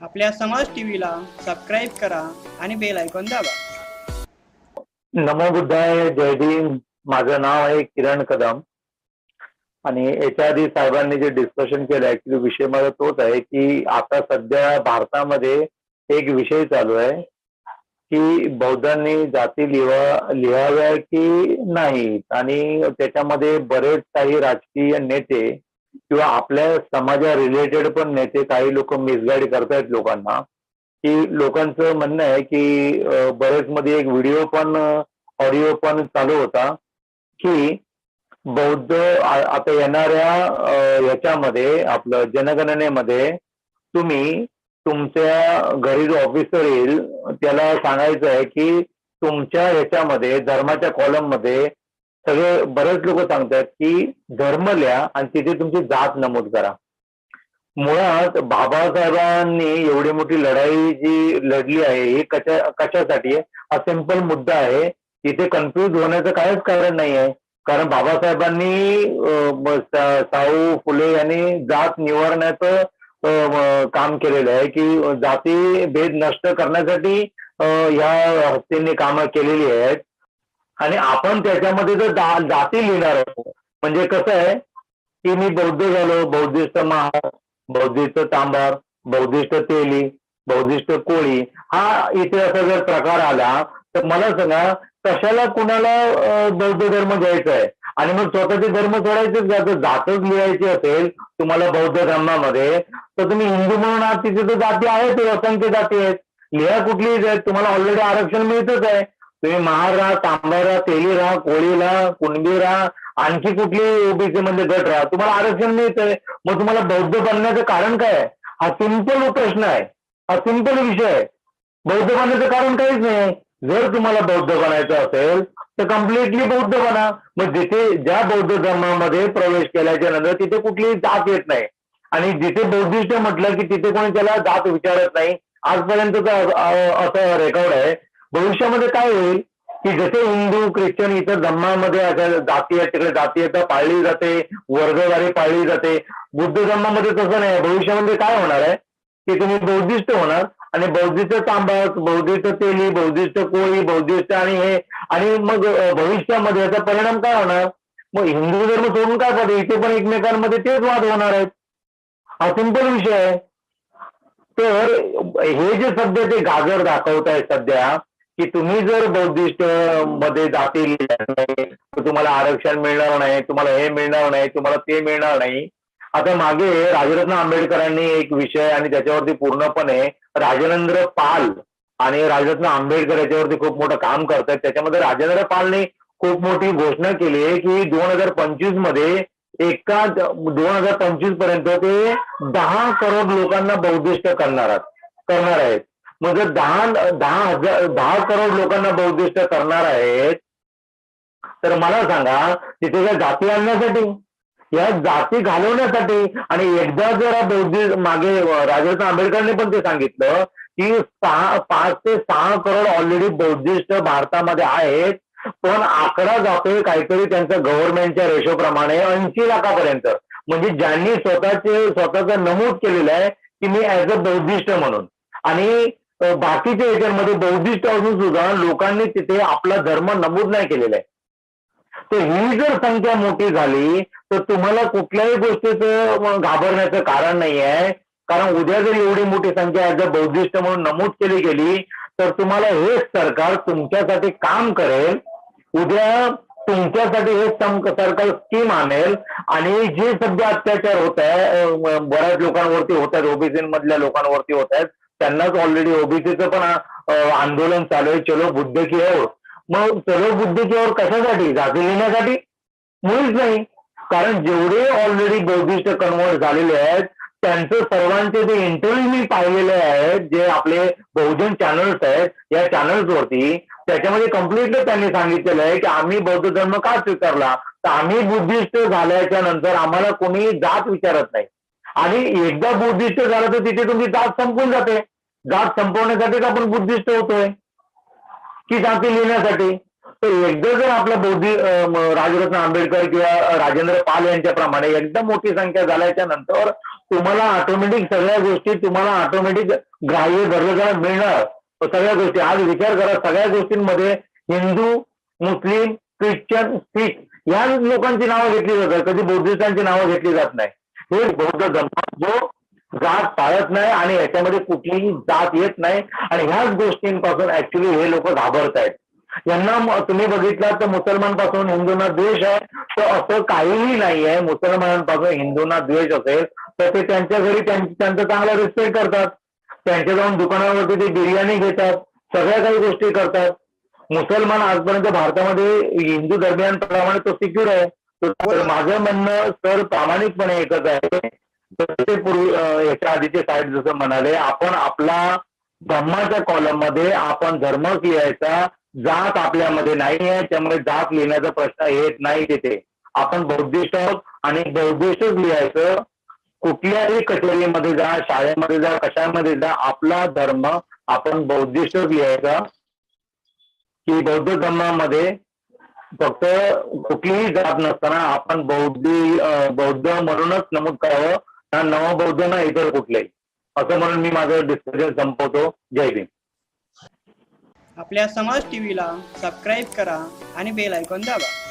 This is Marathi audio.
आपल्या समाज टीव्हीला सबस्क्राईब करा आणि बेल आयकॉन दाबा. नमो बुद्धाय जय भीम. माझं नाव आहे किरण कदम. आणि याच्या आधी साहेबांनी जे डिस्कशन केलं ऍक्च्युली विषय माझा तोच आहे की आता सध्या भारतामध्ये एक विषय चालू आहे की बौद्धांनी जाती लिहा लिहाव्या की नाही आणि त्याच्यामध्ये बरेच काही राजकीय नेते किंवा आपल्या समाजा रिलेटेड पण नेते काही लोक मिसगाईड करतायत लोकांना. की लोकांचं म्हणणं आहे की बरेच मध्ये एक व्हिडिओ पण ऑडिओ पण चालू होता की बौद्ध आता येणाऱ्या याच्यामध्ये आपलं जनगणनेमध्ये तुम्ही तुमच्या घरी जो ऑफिसर येईल त्याला सांगायचं आहे की तुमच्या ह्याच्यामध्ये धर्माच्या कॉलममध्ये सगळे बरेच लोक सांगतात की धर्म लिहा आणि तिथे तुमची जात नमूद करा. मुळात बाबासाहेबांनी एवढी मोठी लढाई जी लढली आहे ही कशा कशासाठी आहे? हा सिंपल मुद्दा आहे. तिथे कन्फ्युज होण्याचं काहीच कारण नाही आहे. कारण बाबासाहेबांनी साऊ फुले यांनी जात निवारण्याचं काम केलेलं आहे की जाती भेद नष्ट करण्यासाठी ह्या हस्तींनी कामं केलेली आहेत. आणि आपण त्याच्यामध्ये जर जाती लिहिणार आहोत म्हणजे कसं आहे की मी बौद्ध झालो बौद्धिस्ट महार बौद्धिष्ट तांबार बौद्धिष्ट तेली बौद्धिष्ट कोळी हा इतिहासा जर प्रकार आला तर मला सांगा कशाला कुणाला बौद्ध धर्म घ्यायचा आहे? आणि मग स्वतःचे धर्म सोडायचेच का? जातच लिहायची असेल तुम्हाला बौद्ध धर्मामध्ये तर तुम्ही हिंदू म्हणून आहात तिथे तर जाती आहेत असंख्य जाती आहेत. लिहा कुठलीच आहेत तुम्हाला ऑलरेडी आरक्षण मिळतच आहे. तुम्ही महार राहा तांबा राहा तेली राहा कोळी राहा कुणबी राहा आणखी कुठली ओबीसी मध्ये गट राहा. तुम्हाला आरक्षण मिळतंय. मग तुम्हाला बौद्ध बनण्याचं कारण काय आहे? हा सिंपल प्रश्न आहे. हा सिंपल विषय आहे. बौद्ध बनण्याचं कारण काहीच नाही. जर तुम्हाला बौद्ध बनायचं असेल तर कम्प्लिटली बौद्ध बना. मग जिथे ज्या बौद्ध धर्मामध्ये प्रवेश केल्याच्यानंतर तिथे कुठली जात येत नाही. आणि जिथे बौद्धिस्ट म्हटलं की तिथे कोणी त्याला जात विचारत नाही आजपर्यंत असं रेकॉर्ड आहे. भविष्यामध्ये काय होईल की जसे हिंदू ख्रिश्चन इतर धर्मामध्ये जाती आहेत तिकडे जातीयता पाळली जाते वर्गवारी पाळली जाते. बुद्ध धर्मामध्ये तसं नाही भविष्यामध्ये काय होणार आहे? की तुम्ही बौद्धिस्ट होणार आणि बौद्धिस्ट तांबा बौद्धिस्ट तेली बौद्धिस्ट कोळी बौद्धिस्ट आणि हे. आणि मग भविष्यामध्ये याचा परिणाम काय होणार? मग हिंदू धर्म सोडून काय पाहिजे इथे पण एकमेकांमध्ये तेच वाद होणार आहेत. हा सिंपल विषय आहे. तर हे जे सध्या ते गाजर दाखवत आहे सध्या की तुम्ही जर बौद्धिस्टमध्ये जाती तर तुम्हाला आरक्षण मिळणार नाही तुम्हाला हे मिळणार नाही तुम्हाला ते मिळणार नाही. आता मागे राजरत्न आंबेडकरांनी एक विषय आणि त्याच्यावरती पूर्णपणे राजेंद्र पाल आणि राजरत्न आंबेडकर याच्यावरती खूप मोठं काम करतात त्याच्यामध्ये राजेंद्र पालने खूप मोठी घोषणा केली आहे की दोन हजार पंचवीसमध्ये एका दोन हजार पंचवीसपर्यंत ते दहा करोड लोकांना बौद्धिष्ट करणार आहेत करणार आहेत. मग जर दहा दहा हजार दहा करोड लोकांना बौद्धिष्ट करणार आहेत तर मला सांगा तिथे काय जाती आणण्यासाठी या जाती घालवण्यासाठी आणि एकदा जर बौद्धिस्ट मागे राजस्थान आंबेडकरने पण ते सांगितलं की सहा पाच ते सहा करोड ऑलरेडी बौद्धिस्ट भारतामध्ये आहेत पण आकडा जातोय काहीतरी त्यांच्या गव्हर्नमेंटच्या रेशोप्रमाणे ऐंशी लाखापर्यंत. म्हणजे ज्यांनी स्वतःचे स्वतःचं नमूद केलेलं आहे की मी ऍज अ बौद्धिस्ट म्हणून. आणि बाकीच्या याच्यामध्ये बौद्धिस्ट असून सुद्धा लोकांनी तिथे आपला धर्म नमूद नाही केलेला आहे. तर ही जर संख्या मोठी झाली तर तुम्हाला कुठल्याही गोष्टीचं घाबरण्याचं कारण नाही आहे कारण उद्या जर एवढी मोठी संख्या ऍज अ बौद्धिस्ट म्हणून नमूद केली गेली तर तुम्हाला हेच सरकार तुमच्यासाठी काम करेल. उद्या तुमच्यासाठी हे सरकार स्कीम आणेल. आणि जे सध्या अत्याचार होत आहे बऱ्याच लोकांवरती होत आहेत ओबीसी मधल्या लोकांवरती होत आहेत त्यांनाच ऑलरेडी ओबीसीचं पण आंदोलन चालू आहे चलो बुद्ध की ओर मग चलो बुद्ध की ओर कशासाठी? जाती लिहिण्यासाठी मुळीच नाही. कारण जेवढे ऑलरेडी बौद्धिस्ट कन्वर्ट झालेले आहेत त्यांचं सर्वांचे जे इंटरव्ह्यू मी पाहिलेले आहेत जे आपले बहुजन चॅनल्स आहेत या चॅनल्सवरती त्याच्यामध्ये कम्प्लिटली त्यांनी सांगितलेलं आहे की आम्ही बौद्ध धर्म का स्वीकारला? तर आम्ही बुद्धिस्ट झाल्याच्यानंतर आम्हाला कोणी जात विचारत नाही. आणि एकदा बुद्धिस्ट झालं तर तिथे तुमची जात संपून जाते. जात संपवण्यासाठीच आपण बुद्धिस्ट होतोय. की जाती लिहिण्यासाठी. तर एकदा जर आपलं बौद्धी राजरत्न आंबेडकर किंवा राजेंद्र पाल यांच्याप्रमाणे एकदम मोठी संख्या झाल्याच्यानंतर तुम्हाला ऑटोमॅटिक सगळ्या गोष्टी तुम्हाला ऑटोमॅटिक ग्राह्य धरलं मिळणार. सगळ्या गोष्टी आज विचार करा सगळ्या गोष्टींमध्ये हिंदू मुस्लिम ख्रिश्चन शीख या लोकांची नावं घेतली जातात. कधी बौद्धिस्टांची नावं घेतली जात नाही. हे बौद्ध धर्म जो जात पाळत नाही आणि याच्यामध्ये कुठलीही जात येत नाही. आणि ह्याच गोष्टींपासून ऍक्च्युली हे लोक घाबरत आहेत. यांना तुम्ही बघितलं तर मुसलमान हिंदूंना द्वेष आहे. तर असं काहीही नाही आहे. मुसलमानांपासून हिंदूंना द्वेष असेल तर ते त्यांच्या घरी त्यांचं त्यांचा चांगला रिस्पेक्ट करतात. त्यांच्या जाऊन दुकानावरती ते बिर्याणी घेतात. सगळ्या काही गोष्टी करतात. मुसलमान आजपर्यंत भारतामध्ये हिंदू धर्मियांप्रमाणे तो सिक्युर आहे. तर माझं म्हणणं सर प्रामाणिकपणे एकच आहे. ते पूर्वी याच्या आधीचे साहेब जसं म्हणाले आपण आपला धर्माच्या कॉलममध्ये आपण धर्म लिहायचा जात आपल्यामध्ये नाही आहे त्यामुळे जात लिहिण्याचा प्रश्न येत नाही तिथे. आपण बौद्धिस्ट आहोत आणि बौद्धिष्टच लिहायचं. कुठल्याही कचेरीमध्ये जा शाळेमध्ये जा कशामध्ये जा आपला धर्म आपण बौद्धिष्टच लिहायचा. की बौद्ध धर्मामध्ये फक्त कुठलीही जात नसताना आपण बौद्धी बौद्ध म्हणूनच नमूद करावं. ना नवबौद्ध ना इतर कुठलेही. असं म्हणून मी माझं डिस्कशन संपवतो. जय भीम. आपल्या समाज टीव्हीला सबस्क्राईब करा आणि बेल ऐकून दाबा.